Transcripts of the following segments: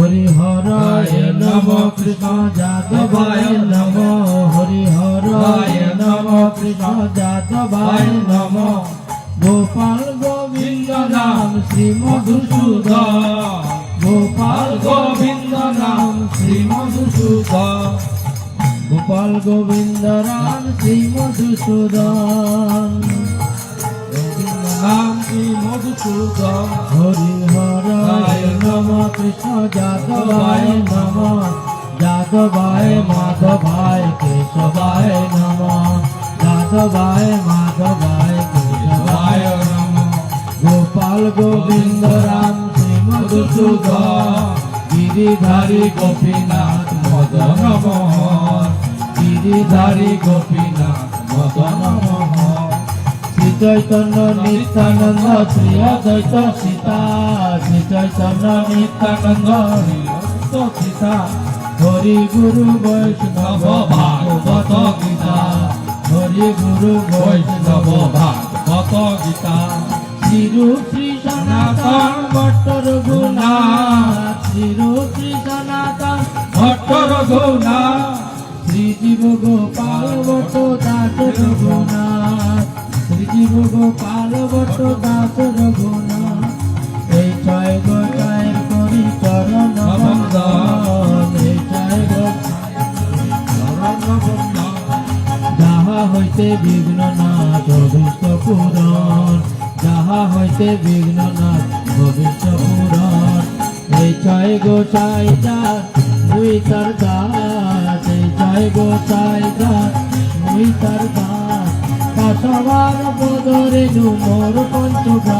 হরিহরায় নম কৃষ্ণ যাদবায় নম। হরিহরায় নম কৃষ্ণ যাদবায় নম। গোপাল গোবিন্দ নাম শ্রী মধুসূদন। গোপাল গোবিন্দ নাম শ্রী মধুসূদন। গোপাল গোবিন্দ রাম শ্রী মধুসূদন। নাম শ্রী মধুসূদন। হরি হরায় নম কৃষ্ণ যাদবায় নম যাদবায় মাধবায় কেশবায় নম যাদবায় মাধবায় কেশবায় নম গোপাল গোবিন্দ রাম শ্রী মধুসূদন, গিরিধারী গোপীনাথ মদন মোহন, গিরিধারী গোপীনাথ মদন মোহন। শ্রী চৈতন্য নিত্যানন্দ, শ্রী অদ্বৈত সীতা। শ্রী শ্রী অদ্বৈত সীতা হরি গুরু বৈষ্ণব ভাগবত গীতা হরি গুরু বৈষ্ণব ভাগবত গীতা শ্রীরূপ শ্রী সনাতন ভট্ট রঘুনাথ শ্রীরূপ শ্রী সনাতন ভট্ট রঘুনাথ শ্রীজীব গোপাল ভট্ট দাস রঘুনাথ শ্রীজীব গোপাল ভট্ট দাস রঘুনাথ। এই ছয় গোটায় করি চরণ এই চরণ বন্দন যাহা হইতে বিঘ্ন নাথ অভিষ্ট পূরণ। যাহা হইতে বিঘ্ন নাথ অভিষ্ট পূরণ। এই দাস মুই তার দাস এই মুই তার দাস বদরে নু মোর পঞ্চগাস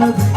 the